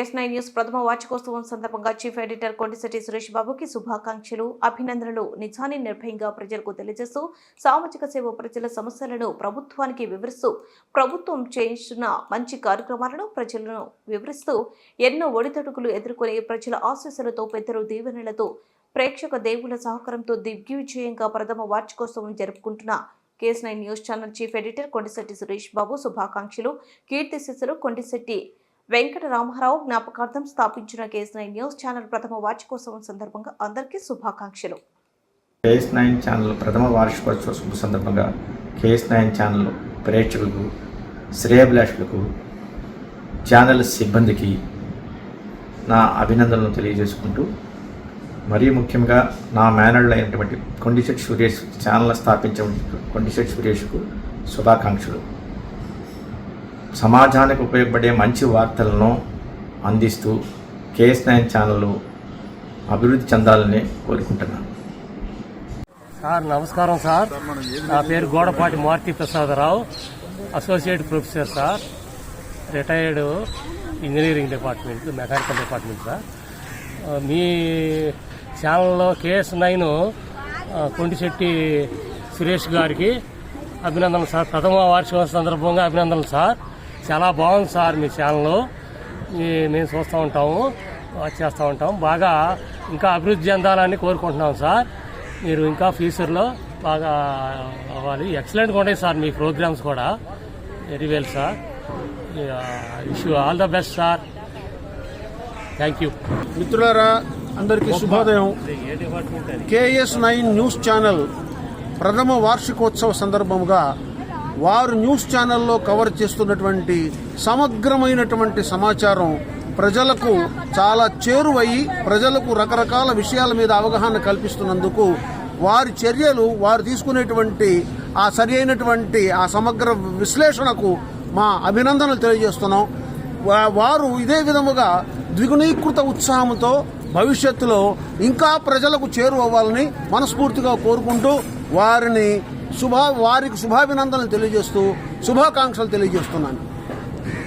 Yes nine news ప్రథమ వార్షికోత్సవం సందర్భంగా చీఫ్ ఎడిటర్ కొండిశెట్టి సురేష్ బాబుకి శుభాకాంక్షలు అభినందనలు నిజాన్ని నిర్భయంగా ప్రజలకు తెలియజేస్తూ సామాజిక సేవ ప్రజల సమస్యలను ప్రభుత్వానికి వివరిస్తూ ప్రభుత్వం చేయించిన మంచి కార్యక్రమాలను ప్రజలను వివరిస్తూ ఎన్నో ఒడితడుకులు ఎదుర్కొని ప్రజల ఆశీస్సులతో పెద్దలు దీవెనలతో ప్రేక్షక దేవుల సహకారంతో దిగ్విజయంగా ప్రథమ వార్షికోత్సవం జరుపుకుంటున్న KS nine news channel chief editor Kondisetti Suresh Babu శుభాకాంక్షలు కీర్తి శిశులు కొండిశెట్టి వెంకట రామారావు జ్ఞాపకార్థం స్థాపించిన కేస్ నైన్ న్యూస్ ఛానల్ ప్రథమ వార్షికోత్సవం సందర్భంగా అందరికీ శుభాకాంక్షలు. కేఎస్ నైన్ ఛానల్ ప్రథమ వార్షికోత్సవం సందర్భంగా కేఎస్ నైన్ ఛానల్ ప్రేక్షకులకు శ్రేయభిలాషులకు ఛానల్ సిబ్బందికి నా అభినందనలు తెలియజేసుకుంటూ మరీ ముఖ్యంగా నా మేనర్లు అయినటువంటి కొండిశెట్టి సురేష్ ఛానల్ స్థాపించిన కొండిశెట్టి సురేష్కు శుభాకాంక్షలు. సమాజానికి ఉపయోగపడే మంచి వార్తలను అందిస్తూ కేఎస్ నైన్ ఛానల్ అభివృద్ధి చెందాలని కోరుకుంటున్నాను. సార్ నమస్కారం సార్. నా పేరు Godapati Maruthi Prasadarao associate professor sir. Retired engineering department mechanical department sir. మీ ఛానల్లో కేఎస్ నైన్ కొండిశెట్టి సురేష్ గారికి అభినందనలు సార్. ప్రథమ వార్షికోత్సవం సందర్భంగా అభినందనలు సార్. చాలా బాగుంది సార్ మీ ఛానల్. మేము చూస్తూ ఉంటాము వాచ్ చేస్తూ ఉంటాం బాగా ఇంకా అభివృద్ధి చెందాలని కోరుకుంటున్నాం సార్. మీరు ఇంకా ఫ్యూచర్లో బాగా అవ్వాలి. ఎక్సలెంట్గా ఉంటాయి సార్ మీ ప్రోగ్రామ్స్ కూడా. Very well sir wish all the best sir thank you మిత్రులారా అందరికీ శుభోదయం. కేఎస్ నైన్ న్యూస్ ఛానల్ ప్రథమ వార్షికోత్సవ సందర్భంగా వారు న్యూస్ ఛానల్లో కవర్ చేస్తున్నటువంటి సమగ్రమైనటువంటి సమాచారం ప్రజలకు చాలా చేరువయ్యి ప్రజలకు రకరకాల విషయాల మీద అవగాహన కల్పిస్తున్నందుకు వారి చర్యలు వారు తీసుకునేటువంటి ఆ సరి అయినటువంటి ఆ సమగ్ర విశ్లేషణకు మా అభినందనలు తెలియజేస్తున్నాం. వారు ఇదే విధముగా ద్విగుణీకృత ఉత్సాహంతో భవిష్యత్తులో ఇంకా ప్రజలకు చేరువవ్వాలని మనస్ఫూర్తిగా కోరుకుంటూ వారిని శుభ వారికి శుభాభినందనలు తెలియజేస్తూ శుభాకాంక్షలు తెలియజేస్తున్నాను.